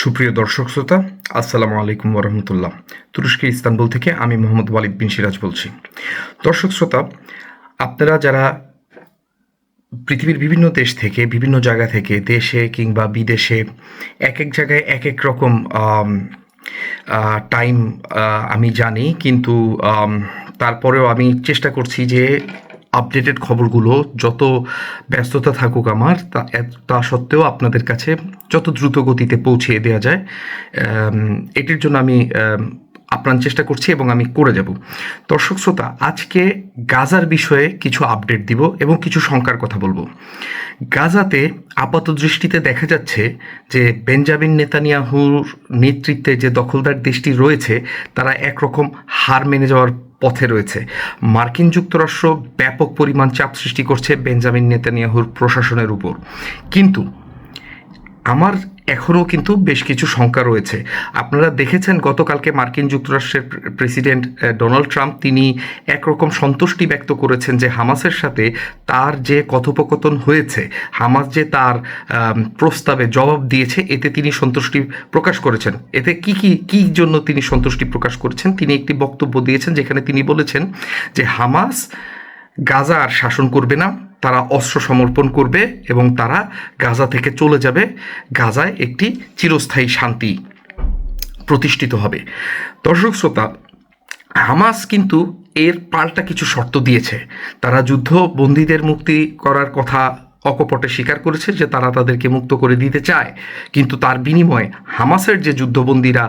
সুপ্রিয় দর্শক শ্রোতা, আসসালামু আলাইকুম ওরহমতুল্লাহ তুরস্কের ইস্তানবুল থেকে আমি মোহাম্মদ ওয়ালিদ বিন সিরাজ বলছি। দর্শক শ্রোতা, আপনারা যারা পৃথিবীর বিভিন্ন দেশ থেকে, বিভিন্ন জায়গা থেকে, দেশে কিংবা বিদেশে এক এক জায়গায় এক এক রকম টাইম আমি জানি, কিন্তু তারপরেও আমি চেষ্টা করছি যে আপডেটেড খবরগুলো যত ব্যস্ততা থাকুক আমার তা তা সত্ত্বেও আপনাদের কাছে যত দ্রুত গতিতে পৌঁছে দেওয়া যায় এটির জন্য আমি আম, আপ্রাণ চেষ্টা করছি এবং আমি করে যাব। দর্শক শ্রোতা আজকে গাজার বিষয়ে কিছু আপডেট দিব এবং কিছু শঙ্কার কথা বলব। গাজাতে আপাত দৃষ্টিতে দেখা যাচ্ছে যে বেঞ্জামিন নেতানিয়াহুর নেতৃত্বে যে দখলদার দেশটি রয়েছে তারা একরকম হার মেনে যাওয়ার পথে রয়েছে। মার্কিন যুক্তরাষ্ট্র ব্যাপক পরিমাণ চাপ সৃষ্টি করছে বেঞ্জামিন নেতানিয়াহুর প্রশাসনের উপর। কিন্তু আমার এখনও কিন্তু বেশ কিছু শঙ্কা রয়েছে। আপনারা দেখেছেন গতকালকে মার্কিন যুক্তরাষ্ট্রের প্রেসিডেন্ট ডোনাল্ড ট্রাম্প তিনি একরকম সন্তুষ্টি ব্যক্ত করেছেন যে হামাসের সাথে তার যে কথোপকথন হয়েছে, হামাস যে তার প্রস্তাবে জবাব দিয়েছে, এতে তিনি সন্তুষ্টি প্রকাশ করেছেন। এতে কি কি কি জন্য তিনি সন্তুষ্টি প্রকাশ করেছেন? তিনি একটি বক্তব্য দিয়েছেন যেখানে তিনি বলেছেন যে হামাস গাজা আর শাসন করবে না তারা অস্ত্র সমর্পণ করবে এবং তারা গাজা থেকে চলে যাবে। গাজায় একটি চিরস্থায়ী শান্তি প্রতিষ্ঠিত হবে। দর্শক শ্রোতা, হামাস কিন্তু এর পাল্টা কিছু শর্ত দিয়েছে। তারা যুদ্ধ বন্দীদের মুক্তি করার কথা অকপটে স্বীকার করেছে যে তারা তাদেরকে মুক্ত করে দিতে চায়। কিন্তু তার বিনিময়ে হামাসের যে যুদ্ধবন্দীরা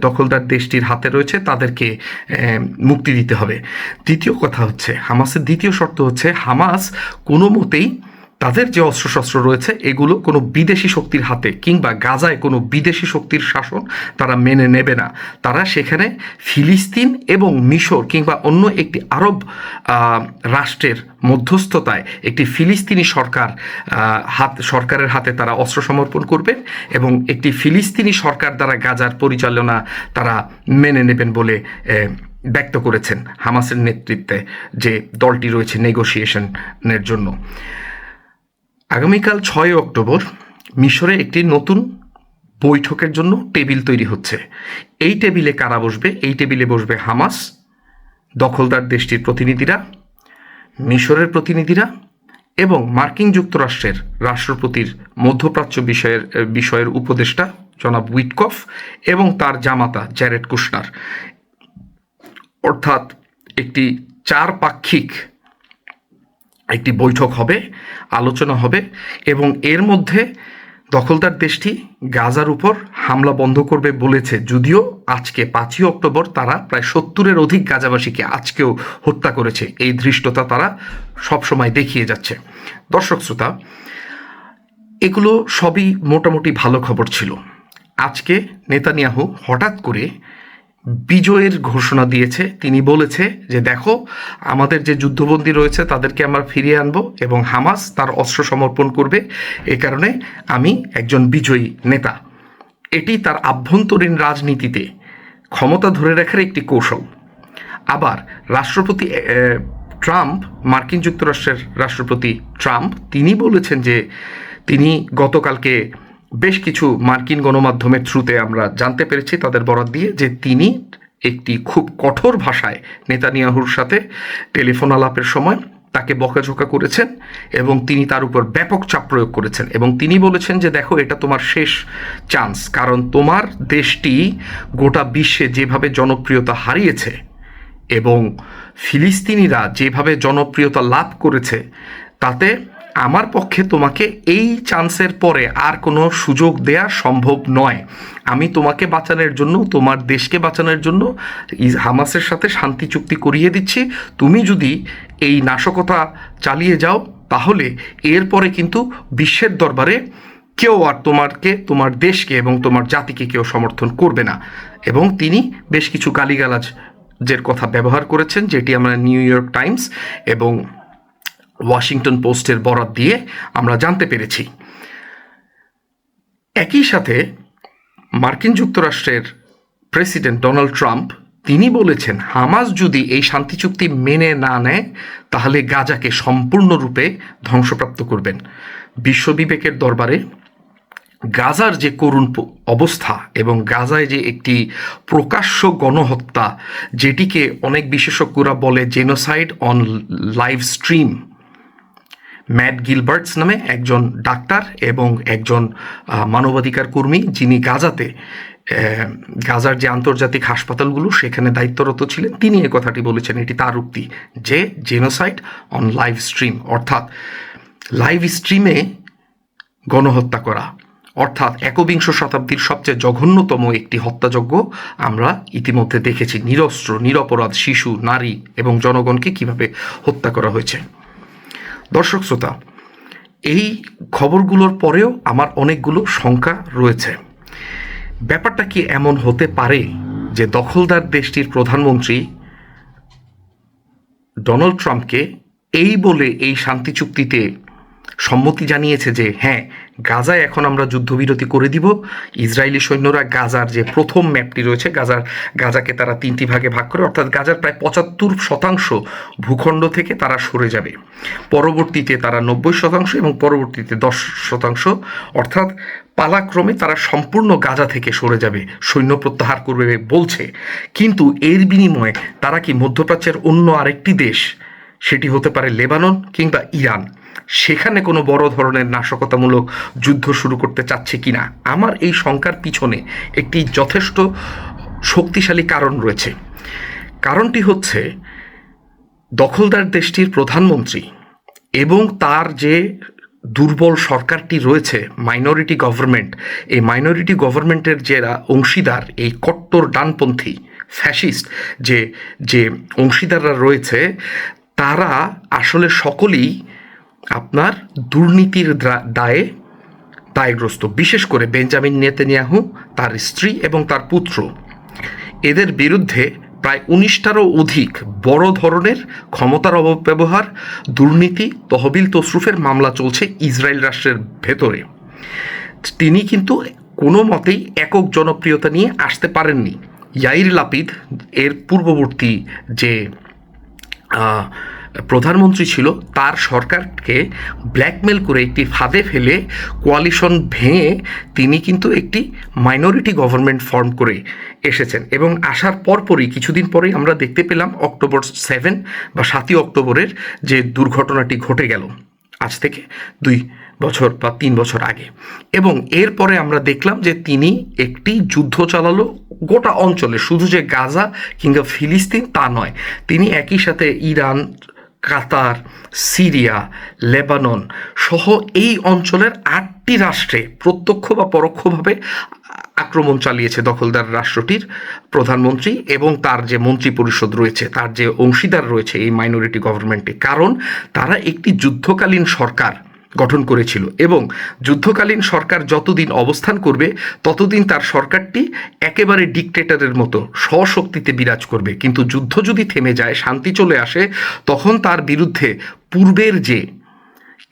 দখলদার দেশটির হাতে রয়েছে, তাদেরকে মুক্তি দিতে হবে। দ্বিতীয় কথা হচ্ছে, হামাসের দ্বিতীয় শর্ত হচ্ছে, হামাস কোনো মতেই তাদের যে অস্ত্রশস্ত্র রয়েছে, এগুলো কোনো বিদেশি শক্তির হাতে কিংবা গাজায় কোনো বিদেশি শক্তির শাসন তারা মেনে নেবে না। তারা সেখানে ফিলিস্তিন এবং মিশর কিংবা অন্য একটি আরব রাষ্ট্রের মধ্যস্থতায় একটি ফিলিস্তিনি সরকার হাত, সরকারের হাতে তারা অস্ত্র সমর্পণ করবেন এবং একটি ফিলিস্তিনি সরকার দ্বারা গাজার পরিচালনা তারা মেনে নেবেন বলে ব্যক্ত করেছেন হামাসের নেতৃত্বে যে দলটি রয়েছে নেগোসিয়েশনের জন্য। আগামীকাল ছয় অক্টোবর মিশরে একটি নতুন বৈঠকের জন্য টেবিল তৈরি হচ্ছে। এই টেবিলে কারা বসবে? এই টেবিলে বসবে হামাস, দখলদার দেশটির প্রতিনিধিরা, মিশরের প্রতিনিধিরা এবং মার্কিন যুক্তরাষ্ট্রের রাষ্ট্রপতির মধ্যপ্রাচ্য বিষয়ের বিষয়ের উপদেষ্টা জনাব উইটকফ এবং তার জামাতা জ্যারেড কুশনার। অর্থাৎ একটি চার পাক্ষিক একটি বৈঠক হবে, আলোচনা হবে এবং এর মধ্যে দখলদার দেশটি গাজার উপর হামলা বন্ধ করবে বলেছে। যদিও আজকে পাঁচই অক্টোবর তারা প্রায় সত্তরের অধিক গাজাবাসীকে আজকেও হত্যা করেছে। এই ধৃষ্টতা তারা সবসময় দেখিয়ে যাচ্ছে। দর্শক শ্রোতা, এগুলো সবই মোটামুটি ভালো খবর ছিল। আজকে নেতানিয়াহু হঠাৎ করে বিজয়ের ঘোষণা দিয়েছে। তিনি বলেছে যে, দেখো, আমাদের যে যুদ্ধবন্দী রয়েছে, তাদেরকে আমরা ফিরিয়ে আনব এবং হামাস তার অস্ত্র সমর্পণ করবে। এ কারণে আমি একজন বিজয়ী নেতা। এটি তার আভ্যন্তরীণ রাজনীতিতে ক্ষমতা ধরে রাখার একটি কৌশল। আবার রাষ্ট্রপতি ট্রাম্প, মার্কিন যুক্তরাষ্ট্রের রাষ্ট্রপতি ট্রাম্প, তিনি বলেছেন যে, তিনি গতকালকে বেশ কিছু মার্কিন গণমাধ্যমের থ্রুতে আমরা জানতে পেরেছি তাদের বরাত দিয়ে যে তিনি একটি খুব কঠোর ভাষায় নেতানিয়াহুর সাথে টেলিফোন আলাপের সময় তাকে বকাঝোকা করেছেন এবং তিনি তার উপর ব্যাপক চাপ প্রয়োগ করেছেন। এবং তিনি বলেছেন যে, দেখো, এটা তোমার শেষ চান্স কারণ তোমার দেশটি গোটা বিশ্বে যেভাবে জনপ্রিয়তা হারিয়েছে এবং ফিলিস্তিনিরা যেভাবে জনপ্রিয়তা লাভ করেছে, তাতে আমার পক্ষে তোমাকে এই চান্সের পরে আর কোনো সুযোগ দেয়া সম্ভব নয়। আমি তোমাকে বাঁচানোর জন্য, তোমার দেশকে বাঁচানোর জন্য হামাসের সাথে শান্তি চুক্তি করিয়ে দিচ্ছি। তুমি যদি এই নাশকতা চালিয়ে যাও, তাহলে এরপরে কিন্তু বিশ্বের দরবারে কেউ আর তোমারকে, তোমার দেশকে এবং তোমার জাতিকে কেউ সমর্থন করবে না। এবং তিনি বেশ কিছু গালিগালাজ যের কথা ব্যবহার করেছেন, যেটি আমরা নিউ ইয়র্ক টাইমস এবং ওয়াশিংটন পোস্টের বরাত দিয়ে আমরা জানতে পেরেছি। একই সাথে মার্কিন যুক্তরাষ্ট্রের প্রেসিডেন্ট ডোনাল্ড ট্রাম্প, তিনি বলেছেন, হামাস যদি এই শান্তি চুক্তি মেনে না নেয়, তাহলে গাজাকে সম্পূর্ণরূপে ধ্বংসপ্রাপ্ত করবেন। বিশ্ববিবেকের দরবারে গাজার যে করুণ অবস্থা এবং গাজায় যে একটি প্রকাশ্য গণহত্যা, যেটিকে অনেক বিশেষজ্ঞরা বলে genocide on live stream Matt Gilberts নামে একজন ডাক্তার এবং একজন মানবাধিকার কর্মী যিনি গাজাতে গাজার যে আন্তর্জাতিক হাসপাতালগুলো সেখানে দায়িত্বরত ছিলেন, তিনি এ কথাটি বলেছেন। এটি তার উক্তি যে জেনোসাইড অন লাইভ স্ট্রিম অর্থাৎ লাইভ স্ট্রিমে গণহত্যা করা, অর্থাৎ একবিংশ শতাব্দীর সবচেয়ে জঘন্যতম একটি হত্যাযজ্ঞ আমরা ইতিমধ্যে দেখেছি। নিরস্ত্র, নিরপরাধ শিশু, নারী এবং জনগণকে কীভাবে হত্যা করা হয়েছে। দর্শক শ্রোতা, এই খবরগুলোর পরেও আমার অনেকগুলো শঙ্কা রয়েছে। ব্যাপারটা কি এমন হতে পারে যে দখলদার দেশটির প্রধানমন্ত্রী ডোনাল্ড ট্রাম্পকে এই বলে এই শান্তি চুক্তিতে সম্মতি জানিয়েছে যে হ্যাঁ গাজায় এখন আমরা যুদ্ধবিরতি করে দিব। ইসরায়েলি সৈন্যরা গাজার যে প্রথম ম্যাপটি রয়েছে, গাজার, গাজাকে তারা তিনটি ভাগে ভাগ করে, অর্থাৎ গাজার প্রায় পঁচাত্তর শতাংশ ভূখণ্ড থেকে তারা সরে যাবে। পরবর্তীতে তারা নব্বই শতাংশ এবং পরবর্তীতে দশ শতাংশ, অর্থাৎ পালাক্রমে তারা সম্পূর্ণ গাজা থেকে সরে যাবে, সৈন্য প্রত্যাহার করবে বলছে। কিন্তু এর বিনিময়ে তারা কি মধ্যপ্রাচ্যের অন্য আরেকটি দেশ? সেটি হতে পারে লেবানন কিংবা ইরান। সেখানে কোনো বড় ধরনের নাশকতামূলক যুদ্ধ শুরু করতে চাচ্ছে কিনা? আমার এই শঙ্কার পিছনে একটি যথেষ্ট শক্তিশালী কারণ রয়েছে। কারণটি হচ্ছে দখলদার দেশটির প্রধানমন্ত্রী এবং তার যে দুর্বল সরকারটি রয়েছে মাইনরিটি গভর্নমেন্ট এই মাইনরিটি গভর্নমেন্টের যারা অংশীদার, এই কট্টর ডানপন্থী ফ্যাসিস্ট যে যে অংশীদাররা রয়েছে, তারা আসলে সকলেই আপনার দুর্নীতির দ্রা- দায়ে দায়গ্রস্ত। বিশেষ করে বেঞ্জামিন নেতানিয়াহু, তার স্ত্রী এবং তার পুত্র। এদের বিরুদ্ধে প্রায় উনিশটারও অধিক বড় ধরনের ক্ষমতার অপব্যবহার, দুর্নীতি, তহবিল তসরুফের মামলা চলছে ইসরায়েল রাষ্ট্রের ভেতরে। তিনি কিন্তু কোনো মতেই একক জনপ্রিয়তা নিয়ে আসতে পারেননি। ইয়াইর লাপিদ এর পূর্ববর্তী যে প্রধানমন্ত্রী ছিল, তার সরকারকে ব্ল্যাকমেল করে একটি ফাঁদে ফেলে কোয়ালিশন ভেঙে তিনি কিন্তু একটি মাইনরিটি গভর্নমেন্ট ফর্ম করে এসেছেন। এবং আসার পরপরই, কিছুদিন পরেই আমরা দেখতে পেলাম অক্টোবর সেভেন বা সাতই অক্টোবরের যে দুর্ঘটনাটি ঘটে গেল, আজ থেকে দুই বছর বা তিন বছর আগে। এবং এরপরে আমরা দেখলাম যে তিনি একটি যুদ্ধ চালালো গোটা অঞ্চলে, শুধু যে গাজা কিংবা ফিলিস্তিন তা নয়, তিনি একই সাথে ইরান কাতার, সিরিয়া, লেবানন সহ এই অঞ্চলের আটটি রাষ্ট্রে প্রত্যক্ষ বা পরোক্ষভাবে আক্রমণ চালিয়েছে দখলদার রাষ্ট্রটির প্রধানমন্ত্রী এবং তার যে মন্ত্রী পরিষদ রয়েছে, তার যে অংশীদার রয়েছে এই মাইনরিটি গভর্নমেন্টে কারণ তারা একটি যুদ্ধকালীন সরকার। গঠন করেছিল এবং যুদ্ধকালীন সরকার যতদিন অবস্থান করবে, ততদিন তার সরকারটি একেবারে ডিকটেটারের মতো স্বশক্তিতে বিরাজ করবে। কিন্তু যুদ্ধ যদি থেমে যায়, শান্তি চলে আসে, তখন তার বিরুদ্ধে পূর্বের যে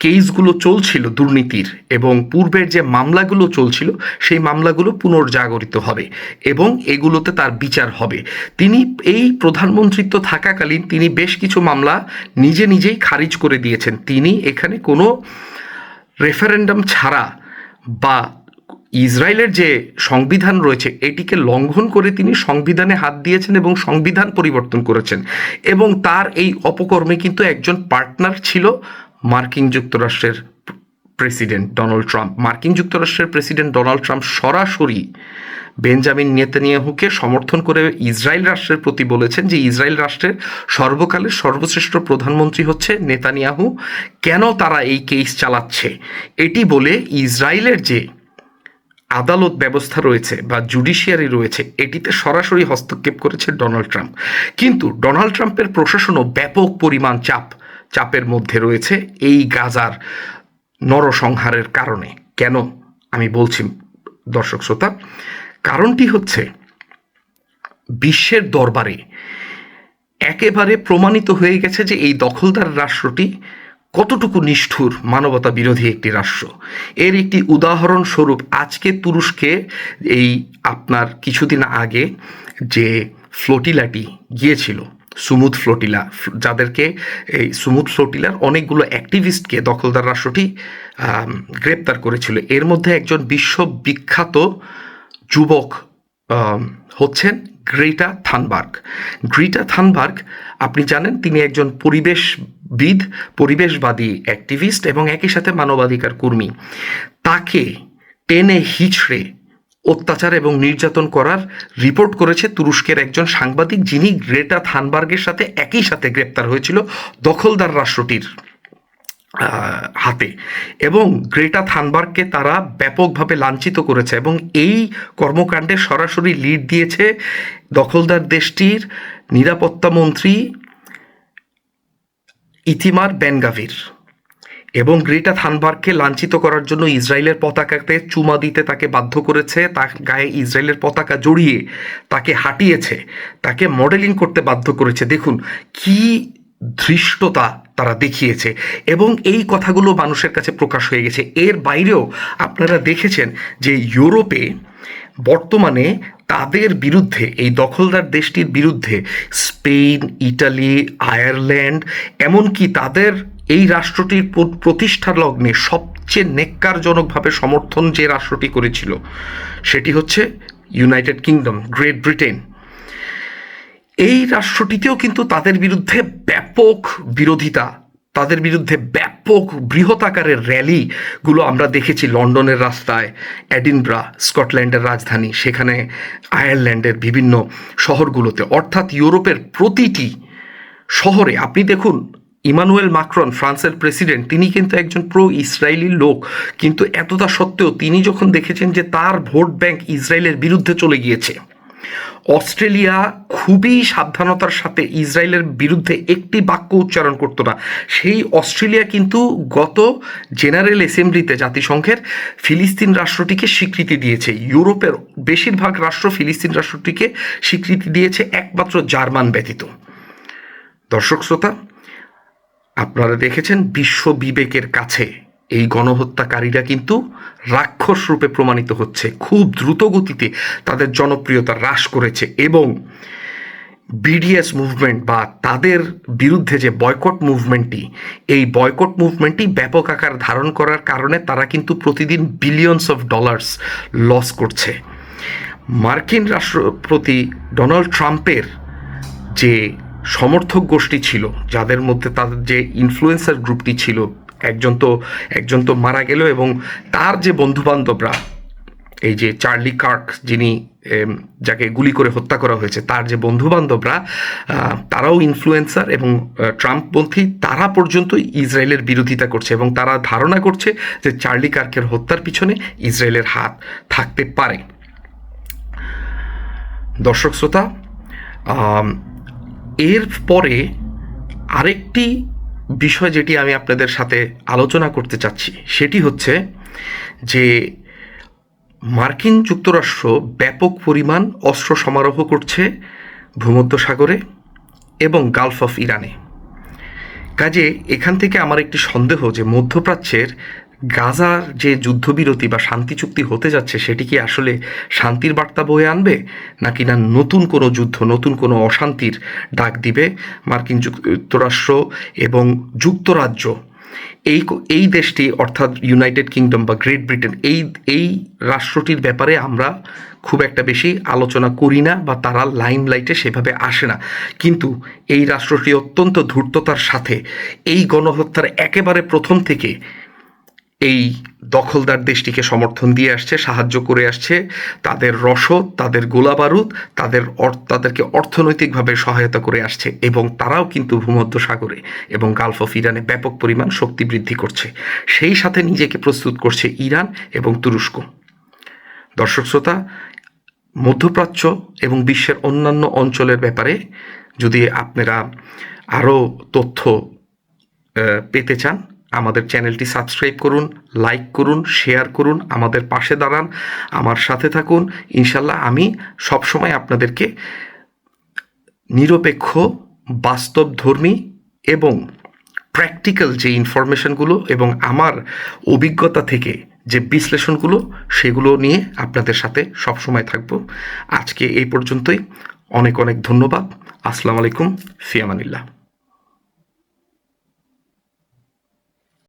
কেসগুলো চলছিল দুর্নীতির এবং পূর্বের যে মামলাগুলো চলছিল, সেই মামলাগুলো পুনর্জাগরিত হবে এবং এগুলোতে তার বিচার হবে। তিনি এই প্রধানমন্ত্রিত্ব থাকাকালীন তিনি বেশ কিছু মামলা নিজে নিজেই খারিজ করে দিয়েছেন। তিনি এখানে কোনো রেফারেন্ডাম ছাড়া বা ইসরায়েলের যে সংবিধান রয়েছে, এটিকে লঙ্ঘন করে তিনি সংবিধানে হাত দিয়েছেন এবং সংবিধান পরিবর্তন করেছেন। এবং তার এই অপকর্মে কিন্তু একজন পার্টনার ছিল মার্কিন যুক্তরাষ্ট্রের প্রেসিডেন্ট ডোনাল্ড ট্রাম্প। মার্কিন যুক্তরাষ্ট্রের প্রেসিডেন্ট ডোনাল্ড ট্রাম্প সরাসরি বেঞ্জামিন নেতানিয়াহুকে সমর্থন করে ইসরায়েল রাষ্ট্রের প্রতি বলেছেন যে ইসরায়েল রাষ্ট্রের সর্বকালের সর্বশ্রেষ্ঠ প্রধানমন্ত্রী হচ্ছে নেতানিয়াহু। কেন তারা এই কেস চালাচ্ছে? এটি বলে ইসরায়েলের যে আদালত ব্যবস্থা রয়েছে বা জুডিশিয়ারি রয়েছে, এটিতে সরাসরি হস্তক্ষেপ করেছে ডোনাল্ড ট্রাম্প। কিন্তু ডোনাল্ড ট্রাম্পের প্রশাসনও ব্যাপক পরিমাণ চাপ চাপের মধ্যে রয়েছে এই গাজার নরসংহারের কারণে। কেন? আমি বলছি, দর্শক শ্রোতা, কারণটি হচ্ছে বিশ্বের দরবারে একেবারে প্রমাণিত হয়ে গেছে যে এই দখলদার রাষ্ট্রটি কতটুকু নিষ্ঠুর মানবতা বিরোধী একটি রাষ্ট্র। এর একটি উদাহরণ স্বরূপ আজকে তুরস্কে এই আপনার কিছুদিন আগে যে ফ্লোটিলাটি গিয়েছিল সুমুদ ফ্লোটিলা। যাদেরকে এই সুমুদ ফ্লোটিলার অনেকগুলো অ্যাক্টিভিস্টকে দখলদার রাষ্ট্রটি গ্রেপ্তার করেছিল। এর মধ্যে একজন বিশ্ববিখ্যাত যুবক হচ্ছেন গ্রেটা থানবার্গ। গ্রিটা থানবার্গ, আপনি জানেন, তিনি একজন পরিবেশবিদ, পরিবেশবাদী অ্যাক্টিভিস্ট এবং একই সাথে মানবাধিকার কর্মী। তাকে টেনে হিচড়ে অত্যাচার এবং নির্যাতন করার রিপোর্ট করেছে তুরস্কের একজন সাংবাদিক যিনি গ্রেটা থানবার্গের সাথে একই সাথে গ্রেপ্তার হয়েছিল দখলদার রাষ্ট্রটির হাতে। এবং গ্রেটা থানবার্গকে তারা ব্যাপকভাবে লাঞ্ছিত করেছে এবং এই কর্মকাণ্ডে সরাসরি লিড দিয়েছে দখলদার দেশটির নিরাপত্তা মন্ত্রী ইতিমার বেনগাভির। এবং গ্রেটা থানবার্গকে লাঞ্ছিত করার জন্য ইসরায়েলের পতাকাতে চুমা দিতে তাকে বাধ্য করেছে, তার গায়ে ইসরায়েলের পতাকা জড়িয়ে তাকে হাঁটিয়েছে, তাকে মডেলিং করতে বাধ্য করেছে। দেখুন, কি ধৃষ্টতা তারা দেখিয়েছে এবং এই কথাগুলো মানুষের কাছে প্রকাশ হয়ে গেছে। এর বাইরেও আপনারা দেখেছেন যে ইউরোপে বর্তমানে তাদের বিরুদ্ধে, এই দখলদার দেশটির বিরুদ্ধে স্পেন, ইটালি, আয়ারল্যান্ড, এমনকি তাদের এই রাষ্ট্রটির প্র- প্রতিষ্ঠার লগ্নে সবচেয়ে নেককারজনকভাবে সমর্থন যে রাষ্ট্রটি করেছিল, সেটি হচ্ছে ইউনাইটেড কিংডম, গ্রেট ব্রিটেন। এই রাষ্ট্রটিতেও কিন্তু তাদের বিরুদ্ধে ব্যাপক বিরোধিতা, তাদের বিরুদ্ধে ব্যাপক বৃহৎ আকারের র্যালিগুলো আমরা দেখেছি লন্ডনের রাস্তায় অ্যাডিনব্রা স্কটল্যান্ডের রাজধানী, সেখানে আয়ারল্যান্ডের বিভিন্ন শহরগুলোতে। অর্থাৎ ইউরোপের প্রতিটি শহরে, আপনি দেখুন ইমানুয়েল মাক্রন, ফ্রান্সের প্রেসিডেন্ট, তিনি কিন্তু একজন প্রো ইসরায়েলি লোক। কিন্তু এতটা সত্ত্বেও তিনি যখন দেখেছেন যে তার ভোট ব্যাংক ইসরায়েলের বিরুদ্ধে চলে গিয়েছে, অস্ট্রেলিয়া খুবই সাবধানতার সাথে ইসরায়েলের বিরুদ্ধে একটি বাক্য উচ্চারণ করতো না। সেই অস্ট্রেলিয়া কিন্তু গত জেনারেল অ্যাসেম্বলিতে জাতিসংঘের ফিলিস্তিন রাষ্ট্রটিকে স্বীকৃতি দিয়েছে। ইউরোপের বেশিরভাগ রাষ্ট্র ফিলিস্তিন রাষ্ট্রটিকে স্বীকৃতি দিয়েছে একমাত্র জার্মান ব্যতীত। দর্শক শ্রোতা আপনারা দেখেছেন বিশ্ব বিবেকের কাছে এই গণহত্যাকারীরা কিন্তু রাক্ষস রূপে প্রমাণিত হচ্ছে, খুব দ্রুত গতিতে তাদের জনপ্রিয়তা হ্রাস করেছে এবং বিডিএস মুভমেন্ট বা তাদের বিরুদ্ধে যে বয়কট মুভমেন্টটি এই বয়কট মুভমেন্টটি ব্যাপক আকার ধারণ করার কারণে তারা কিন্তু প্রতিদিন বিলিয়নস অফ ডলার্স লস করছে। মার্কিন রাষ্ট্রপতি ডোনাল্ড ট্রাম্পের যে সমর্থক গোষ্ঠী ছিল, যাদের মধ্যে তাদের যে ইনফ্লুয়েন্সার গ্রুপটি ছিল, একজন তো একজন তো মারা গেল এবং তার যে বন্ধুবান্ধবরা, এই যে চার্লি কার্ক যিনি যাকে গুলি করে হত্যা করা হয়েছে, তার যে বন্ধুবান্ধবরা তারাও ইনফ্লুয়েন্সার এবং ট্রাম্পপন্থী তারা পর্যন্ত ইসরায়েলের বিরোধিতা করছে এবং তারা ধারণা করছে যে চার্লি কার্কের হত্যার পিছনে ইসরায়েলের হাত থাকতে পারে। দর্শক শ্রোতা এর পরে আরেকটি বিষয় যেটি আমি আপনাদের সাথে আলোচনা করতে চাচ্ছি, সেটি হচ্ছে যে মার্কিন যুক্তরাষ্ট্র ব্যাপক পরিমাণ অস্ত্র সমারোহ করছে ভূমধ্যসাগরে এবং গালফ অফ ইরানে। কাজে এখান থেকে আমার একটি সন্দেহ যে মধ্যপ্রাচ্যের গাজার যে যুদ্ধবিরতি বা শান্তি চুক্তি হতে যাচ্ছে, সেটি কি আসলে শান্তির বার্তা বয়ে আনবে? নাকি না নতুন কোনো যুদ্ধ, নতুন কোনো অশান্তির ডাক দিবে মার্কিন যুক্তরাষ্ট্র এবং যুক্তরাজ্য? এই এই দেশটি, অর্থাৎ ইউনাইটেড কিংডম বা গ্রেট ব্রিটেন, এই এই রাষ্ট্রটির ব্যাপারে আমরা খুব একটা বেশি আলোচনা করি না বা তারা লাইমলাইটে সেভাবে আসে না। কিন্তু এই রাষ্ট্রটি অত্যন্ত ধূর্ততার সাথে, এই গণহত্যার একেবারে প্রথম থেকে এই দখলদার দেশটিকে সমর্থন দিয়ে আসছে, সাহায্য করে আসছে। তাদের রসদ, তাদের গোলাবারুদ, তাদের তাদেরকে অর্থনৈতিকভাবে সহায়তা করে আসছে এবং তারাও কিন্তু ভূমধ্য সাগরে এবং গালফ অফ ইরানে ব্যাপক পরিমাণ শক্তি বৃদ্ধি করছে। সেই সাথে নিজেকে প্রস্তুত করছে ইরান এবং তুরস্ক। দর্শক শ্রোতা, মধ্যপ্রাচ্য এবং বিশ্বের অন্যান্য অঞ্চলের ব্যাপারে যদি আপনারা আরও তথ্য পেতে চান আমাদের চ্যানেলটি সাবস্ক্রাইব করুন, লাইক করুন, শেয়ার করুন, আমাদের পাশে দাঁড়ান, আমার সাথে থাকুন। ইনশাল্লাহ আমি সবসময় আপনাদেরকে নিরপেক্ষ, বাস্তবধর্মী এবং প্র্যাকটিক্যাল যে ইনফরমেশনগুলো এবং আমার অভিজ্ঞতা থেকে যে বিশ্লেষণগুলো, সেগুলো নিয়ে আপনাদের সাথে সবসময় থাকব। আজকে এই পর্যন্তই। অনেক অনেক ধন্যবাদ। আসসালামু আলাইকুম। ফিয়ামানিল্লাহ